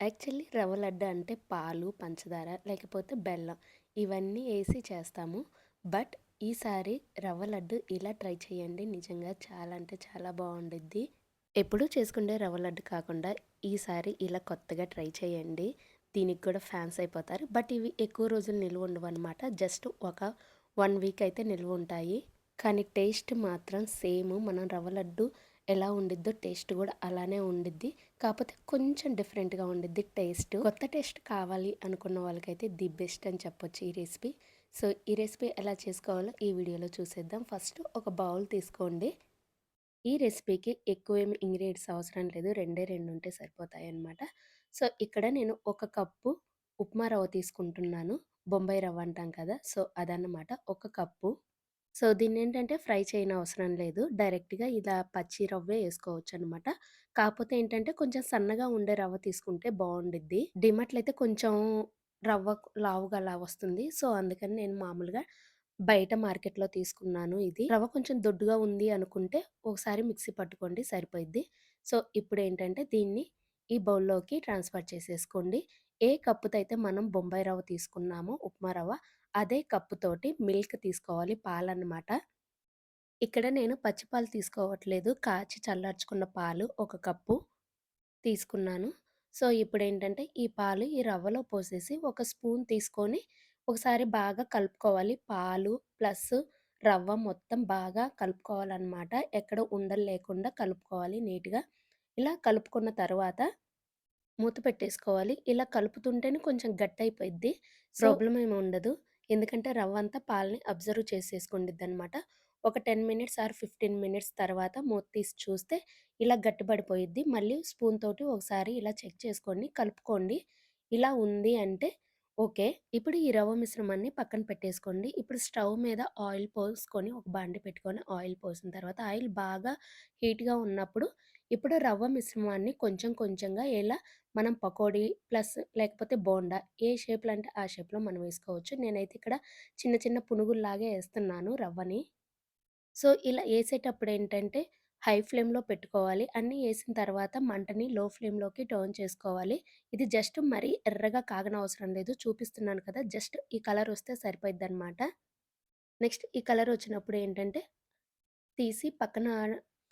Actually రవ్వ లడ్డు అంటే పాలు, పంచదార లేకపోతే బెల్లం ఇవన్నీ వేసి చేస్తాము. బట్ ఈసారి రవ్వ లడ్డు ఇలా ట్రై చేయండి. నిజంగా చాలా అంటే చాలా బాగుండుద్ది ఎప్పుడూ చేసుకుండే రవ్వ లడ్డు కాకుండా ఈసారి ఇలా కొత్తగా ట్రై చేయండి. దీనికి కూడా ఫ్యాన్స్ అయిపోతారు. బట్ ఇవి ఎక్కువ రోజులు నిల్వ ఉండవు అనమాట జస్ట్ ఒక వన్ వీక్ అయితే నిల్వ ఉంటాయి. కానీ టేస్ట్ మాత్రం సేమ్ మనం రవ్వ లడ్డు ఎలా ఉండిద్దో టేస్ట్ కూడా అలానే ఉండిద్ది. కాకపోతే కొంచెం డిఫరెంట్‌గా ఉండిద్ది టేస్ట్. కొత్త టేస్ట్ కావాలి అనుకున్న వాళ్ళకైతే ది బెస్ట్ అని చెప్పొచ్చు ఈ రెసిపీ. సో, ఈ రెసిపీ ఎలా చేసుకోవాలో ఈ వీడియోలో చూసేద్దాం. ఫస్ట్ ఒక బౌల్ తీసుకోండి. ఈ రెసిపీకి ఎక్కువ ఏమి ఇంగ్రీడియంట్స్ అవసరం లేదు. రెండే రెండు ఉంటే సరిపోతాయన్నమాట. సో, ఇక్కడ నేను ఒక కప్పు ఉప్మా రవ్వ తీసుకుంటున్నాను. బొంబాయి రవ్వ అంటాం కదా! సో, అదన్నమాట. ఒక కప్పు. సో, దీన్ని ఏంటంటే ఫ్రై చేయనవసరం లేదు. డైరెక్ట్‌గా ఇలా పచ్చి రవ్వే వేసుకోవచ్చు అనమాట కాకపోతే ఏంటంటే కొంచెం సన్నగా ఉండే రవ్వ తీసుకుంటే బాగుండిద్ది డీమార్ట్‌లో అయితే కొంచెం రవ్వ లావుగా అలా వస్తుంది. సో, అందుకని నేను మామూలుగా బయట మార్కెట్‌లో తీసుకున్నాను ఇది. రవ్వ కొంచెం దొడ్డుగా ఉంది అనుకుంటే ఒకసారి మిక్సీ పట్టుకోండి సరిపోయిద్ది. సో, ఇప్పుడు ఏంటంటే దీన్ని ఈ బౌల్‌లోకి ట్రాన్స్‌ఫర్ చేసేసుకోండి. ఏ కప్పుతో అయితే మనం బొంబాయి రవ్వ తీసుకున్నామో ఉప్మా రవ్వ అదే కప్పుతోటి మిల్క్ తీసుకోవాలి పాలన్నమాట. ఇక్కడ నేను పచ్చి పాలు తీసుకోవట్లేదు. కాచి చల్లార్చుకున్న పాలు ఒక కప్పు తీసుకున్నాను. సో, ఇప్పుడు ఏంటంటే ఈ పాలు ఈ రవ్వలో పోసేసి ఒక స్పూన్ తీసుకొని ఒకసారి బాగా కలుపుకోవాలి. పాలు ప్లస్ రవ్వ మొత్తం బాగా కలుపుకోవాలన్నమాట ఎక్కడ ఉండలు లేకుండా కలుపుకోవాలి నీట్‌గా. ఇలా కలుపుకున్న తర్వాత మూత పెట్టేసుకోవాలి. ఇలా కలుపుతుంటేనే కొంచెం గట్టయిపోయిద్ది. ప్రాబ్లమ్ ఏమి ఉండదు. ఎందుకంటే రవ్వంతా పాలని అబ్జర్వ్ చేసేసుకుండిద్దనమాట. ఒక 10 మినిట్స్ ఆర్ 15 మినిట్స్ తర్వాత మూత తీసి చూస్తే ఇలా గట్టిపడిపోయిద్ది. మళ్ళీ స్పూన్ తోటి ఒకసారి ఇలా చెక్ చేసుకోండి. కలుపుకోండి. ఇలా ఉంది అంటే ఓకే. ఇప్పుడు ఈ రవ్వ మిశ్రమాన్ని పక్కన పెట్టేసుకోండి. ఇప్పుడు స్టవ్ మీద ఆయిల్ పోసుకొని ఒక బాండీ పెట్టుకొని ఆయిల్ పోసిన తర్వాత ఆయిల్ బాగా హీట్‌గా ఉన్నప్పుడు ఇప్పుడు రవ్వ మిశ్రమాన్ని కొంచెం కొంచెంగా ఇలా మనం పకోడీ ప్లస్ లేకపోతే బోండా ఏ షేప్‌లో అంటే ఆ షేప్‌లో మనం వేసుకోవచ్చు. నేనైతే ఇక్కడ చిన్న చిన్న పునుగుల్లాగే వేస్తున్నాను రవ్వని. సో, ఇలా వేసేటప్పుడు ఏంటంటే హై ఫ్లేమ్‌లో పెట్టుకోవాలి. అన్నీ వేసిన తర్వాత మంటని లో ఫ్లేమ్‌లోకి టర్న్ చేసుకోవాలి. ఇది జస్ట్ మరీ ఎర్రగా కాగనవసరం లేదు. చూపిస్తున్నాను కదా! జస్ట్ ఈ కలర్ వస్తే సరిపోయిద్దనమాట. నెక్స్ట్ ఈ కలర్ వచ్చినప్పుడు ఏంటంటే తీసి పక్కన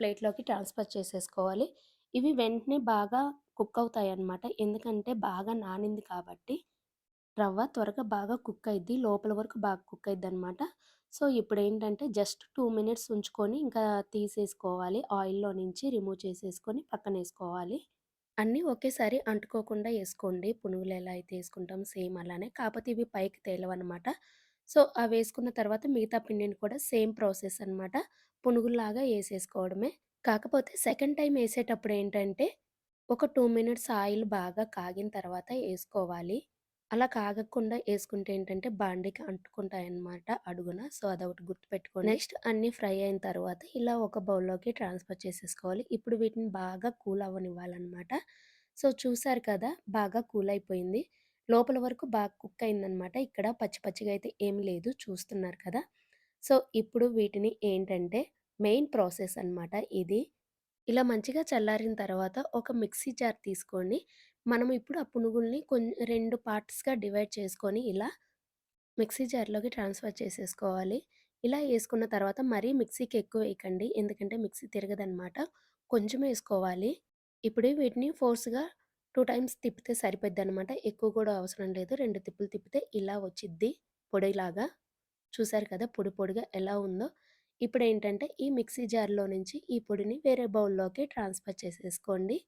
ప్లేట్‌లోకి ట్రాన్స్‌ఫర్ చేసేసుకోవాలి. ఇవి వెంటనే బాగా కుక్ అవుతాయి అన్నమాట ఎందుకంటే బాగా నానింది కాబట్టి రవ్వ త్వరగా బాగా కుక్ అయిద్ది. లోపల వరకు బాగా కుక్ అయిద్దనమాట. సో, ఇప్పుడు ఏంటంటే జస్ట్ టూ మినిట్స్ ఉంచుకొని ఇంకా తీసేసుకోవాలి. ఆయిల్‌లో నుంచి రిమూవ్ చేసేసుకొని పక్కన వేసుకోవాలి అన్నీ ఒకేసారి అంటుకోకుండా వేసుకోండి పునుగులు ఎలా అయితే వేసుకుంటాం సేమ్ అలానే. కాకపోతే ఇవి పైకి తేలవన్నమాట సో, అవి వేసుకున్న తర్వాత మిగతా పిండిని కూడా సేమ్ ప్రాసెస్ అనమాట. పునుగుల్లాగా వేసేసుకోవడమే కాకపోతే సెకండ్ టైం వేసేటప్పుడు ఏంటంటే ఒక టూ మినిట్స్ ఆయిల్ బాగా కాగిన తర్వాత వేసుకోవాలి అలా కాగకుండా వేసుకుంటే ఏంటంటే బాండీకి అంటుకుంటాయన్నమాట అడుగున. సో, అదొకటి గుర్తుపెట్టుకోండి. నెక్స్ట్ అన్నీ ఫ్రై అయిన తర్వాత ఇలా ఒక బౌల్‌లోకి ట్రాన్స్‌ఫర్ చేసేసుకోవాలి. ఇప్పుడు వీటిని బాగా కూల్ అవ్వనివ్వాలన్నమాట సో, చూసారు కదా! బాగా కూల్ అయిపోయింది. లోపల వరకు బాగా కుక్ అయిందనమాట. ఇక్కడ పచ్చి పచ్చిగా అయితే ఏం లేదు చూస్తున్నారు కదా! సో, ఇప్పుడు వీటిని ఏంటంటే మెయిన్ ప్రాసెస్ అనమాట ఇది. ఇలా మంచిగా చల్లారిన తర్వాత ఒక మిక్సీ జార్ తీసుకొని మనం ఇప్పుడు ఆ పునుగుల్ని కొన్ని రెండు పార్ట్స్‌గా డివైడ్ చేసుకొని ఇలా మిక్సీ జార్‌లోకి ట్రాన్స్‌ఫర్ చేసేసుకోవాలి. ఇలా వేసుకున్న తర్వాత మరీ మిక్సీకి ఎక్కువ వేయకండి. ఎందుకంటే మిక్సీ తిరగదనమాట. కొంచెం వేసుకోవాలి ఇప్పుడు వీటిని ఫోర్స్‌గా టూ టైమ్స్ తిప్పితే సరిపోద్ది అనమాట ఎక్కువ కూడా అవసరం లేదు. రెండు తిప్పులు తిప్పితే ఇలా వచ్చిద్ది పొడిలాగా. చూసారు కదా! పొడి పొడిగా ఎలా ఉందో. ఇప్పుడు ఏంటంటే ఈ మిక్సీ జార్‌లో నుంచి ఈ పొడిని వేరే బౌల్‌లోకి ట్రాన్స్‌ఫర్ చేసేసుకోండి.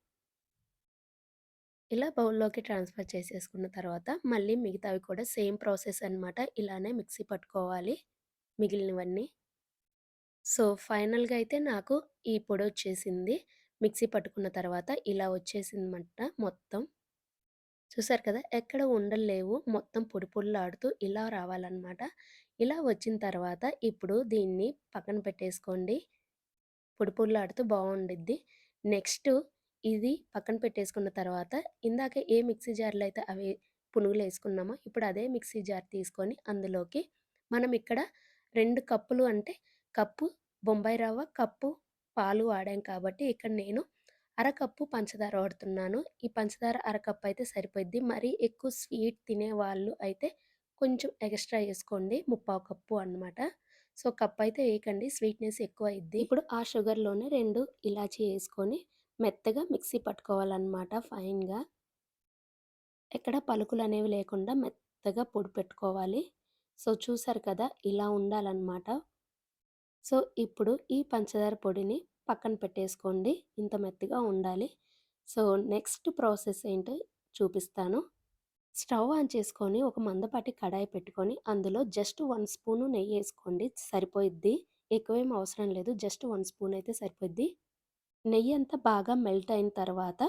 ఇలా బౌల్‌లోకి ట్రాన్స్‌ఫర్ చేసేసుకున్న తర్వాత మళ్ళీ మిగతావి కూడా సేమ్ ప్రాసెస్ అనమాట. ఇలానే మిక్సీ పట్టుకోవాలి మిగిలినవన్నీ. సో, ఫైనల్‌గా అయితే నాకు ఈ పొడి వచ్చేసింది మిక్సీ పట్టుకున్న తర్వాత ఇలా వచ్చేసిందన్నమాట మొత్తం. చూసారు కదా! ఎక్కడ ఉండలు లేవు. మొత్తం పొడి పొడిలాడుతూ ఇలా రావాలన్నమాట ఇలా వచ్చిన తర్వాత ఇప్పుడు దీన్ని పక్కన పెట్టేసుకోండి. పొడి పొడిలాడుతూ బాగుండిద్ది నెక్స్ట్ ఇది పక్కన పెట్టేసుకున్న తర్వాత ఇందాక ఏ మిక్సీ జార్‌లో అయితే అవి పునుగులు వేసుకున్నామో ఇప్పుడు అదే మిక్సీ జార్ తీసుకొని అందులోకి మనం ఇక్కడ రెండు కప్పులు అంటే కప్పు బొంబాయి రవ్వ, కప్పు పాలు వాడాం కాబట్టి ఇక్కడ నేను అరకప్పు పంచదార వాడుతున్నాను. ఈ పంచదార అరకప్పు అయితే సరిపోద్ది. మరీ ఎక్కువ స్వీట్ తినేవాళ్ళు అయితే కొంచెం ఎక్స్‌ట్రా వేసుకోండి ముప్పావు కప్పు అనమాట. సో, కప్పయితే వేయకండి స్వీట్‌నెస్ ఎక్కువ అయింది ఇప్పుడు ఆ షుగర్‌లోనే రెండు ఇలాచీ వేసుకొని మెత్తగా మిక్సీ పట్టుకోవాలన్నమాట ఫైన్‌గా. ఎక్కడ పలుకులు అనేవి లేకుండా మెత్తగా పొడి పెట్టుకోవాలి. సో, చూసారు కదా! ఇలా ఉండాలన్నమాట సో, ఇప్పుడు ఈ పంచదార పొడిని పక్కన పెట్టేసుకోండి. ఇంత మెత్తగా ఉండాలి. సో, నెక్స్ట్ ప్రాసెస్ ఏంటో చూపిస్తాను. స్టవ్ ఆన్ చేసుకొని ఒక మందపాటి కడాయి పెట్టుకొని అందులో జస్ట్ వన్ స్పూను నెయ్యి వేసుకోండి సరిపోయిద్ది. ఎక్కువేం అవసరం లేదు. జస్ట్ వన్ స్పూన్ అయితే సరిపోద్ది. నెయ్యంతా బాగా మెల్ట్ అయిన తర్వాత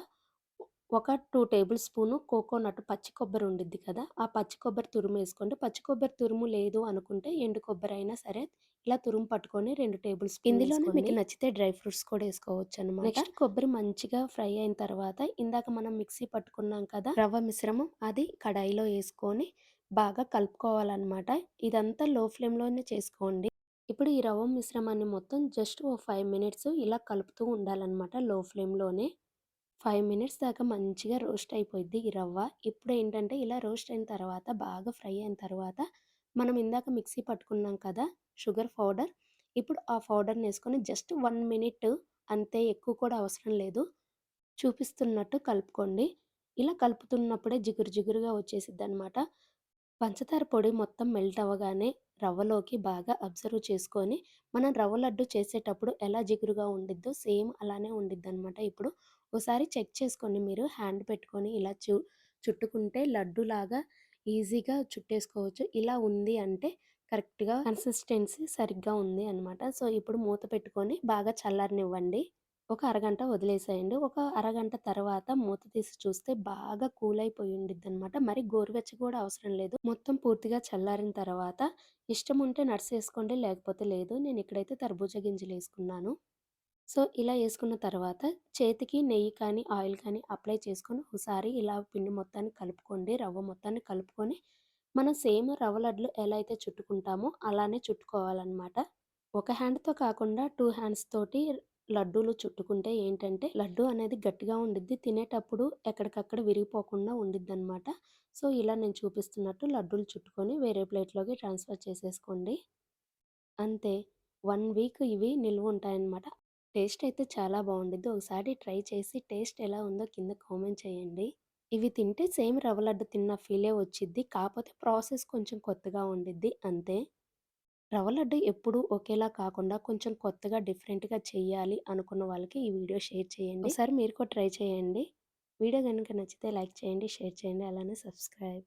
ఒక 2 టేబుల్ స్పూను కోకోనట్ పచ్చి కొబ్బరి ఉండిద్ది కదా! ఆ పచ్చి కొబ్బరి తురుమేసుకోండి. పచ్చి కొబ్బరి తురుము లేదు అనుకుంటే ఎండు కొబ్బరి అయినా సరే ఇలా తురుము పట్టుకొని 2 టేబుల్ స్పూన్ ఇందులోనే మీకు నచ్చితే డ్రై ఫ్రూట్స్ కూడా ఏసుకోవచ్చనమాట. నెక్స్ట్ కొబ్బరి మంచిగా ఫ్రై అయిన తర్వాత ఇందాక మనం మిక్సీ పట్టుకున్నాం కదా! రవ్వ మిశ్రమం అది కడాయిలో ఏసుకొని బాగా కలుపుకోవాలనమాట. ఇదంతా లో ఫ్లేమ్‌లోనే చేసుకోండి. ఇప్పుడు ఈ రవ్వ మిశ్రమాన్ని మొత్తం జస్ట్ ఓ 5 మినిట్స్ ఇలా కలుపుతూ ఉండాలనమాట లో ఫ్లేమ్‌లోనే. ఫైవ్ మినిట్స్ దాకా మంచిగా రోస్ట్ అయిపోయిద్ది ఈ రవ్వ. ఇప్పుడు ఏంటంటే ఇలా రోస్ట్ అయిన తర్వాత బాగా ఫ్రై అయిన తర్వాత మనం ఇందాక మిక్సీ పట్టుకున్నాం కదా! Sugar powder. ఇప్పుడు ఆ పౌడర్ని వేసుకొని జస్ట్ వన్ మినిట్ అంతే ఎక్కువ కూడా అవసరం లేదు. చూపిస్తున్నట్టు కలుపుకోండి. ఇలా కలుపుతున్నప్పుడే జిగురు జిగురుగా వచ్చేసిద్ది అనమాట పంచదార పొడి మొత్తం మెల్ట్ అవ్వగానే రవ్వలోకి బాగా అబ్జర్వ్ చేసుకొని మనం రవ్వ లడ్డు చేసేటప్పుడు ఎలా జిగురుగా ఉండిద్దో సేమ్ అలానే ఉండిద్దనమాట. ఇప్పుడు ఒకసారి చెక్ చేసుకోండి మీరు హ్యాండ్ పెట్టుకొని ఇలా చు చుట్టుకుంటే లడ్డులాగా ఈజీగా చుట్టేసుకోవచ్చు. ఇలా ఉంది అంటే కరెక్ట్‌గా కన్సిస్టెన్సీ సరిగ్గా ఉంది అనమాట. సో, ఇప్పుడు మూత పెట్టుకొని బాగా చల్లారనివ్వండి. ఒక అరగంట వదిలేసేయండి. ఒక అరగంట తర్వాత మూత తీసి చూస్తే బాగా కూల్ అయిపోయి ఉండిద్ది అనమాట మరి గోరువెచ్చ కూడా అవసరం లేదు. మొత్తం పూర్తిగా చల్లారిన తర్వాత ఇష్టం ఉంటే నట్స్ వేసుకోండి లేకపోతే లేదు. నేను ఇక్కడైతే తర్బూజా గింజలేసుకున్నాను. సో, ఇలా వేసుకున్న తర్వాత చేతికి నెయ్యి కానీ, ఆయిల్ కానీ అప్లై చేసుకొని ఒకసారి ఇలా పిండి మొత్తాన్ని కలుపుకోండి. రవ్వ మొత్తాన్ని కలుపుకొని మనం సేమ్ రవ్వ లడ్లు ఎలా అయితే చుట్టుకుంటామో అలానే చుట్టుకోవాలన్నమాట ఒక హ్యాండ్‌తో కాకుండా టూ హ్యాండ్స్ తోటి లడ్డూలు చుట్టుకుంటే ఏంటంటే లడ్డు అనేది గట్టిగా ఉండిద్ది. తినేటప్పుడు ఎక్కడికక్కడ విరిగిపోకుండా ఉండిద్దనమాట. సో, ఇలా నేను చూపిస్తున్నట్టు లడ్డూలు చుట్టుకొని వేరే ప్లేట్‌లోకి ట్రాన్స్‌ఫర్ చేసేసుకోండి. అంతే వన్ వీక్ ఇవి నిల్వ ఉంటాయన్నమాట టేస్ట్ అయితే చాలా బావుండిద్ది. ఒకసారి ట్రై చేసి టేస్ట్ ఎలా ఉందో కింద కామెంట్ చేయండి. ఇవి తింటే సేమ్ రవ్వ లడ్డు తిన్న ఫీలే వచ్చిద్ది. కాపోతే ప్రాసెస్ కొంచెం కొత్తగా ఉండిద్ది అంతే. రవ్వ లడ్డు ఎప్పుడూ ఒకేలా కాకుండా కొంచెం కొత్తగా డిఫరెంట్‌గా చెయ్యాలి అనుకున్న వాళ్ళకి ఈ వీడియో షేర్ చేయండి. ఒకసారి మీరు కూడా ట్రై చేయండి. వీడియో గనుక నచ్చితే లైక్ చేయండి, షేర్ చేయండి అలానే సబ్స్క్రైబ్.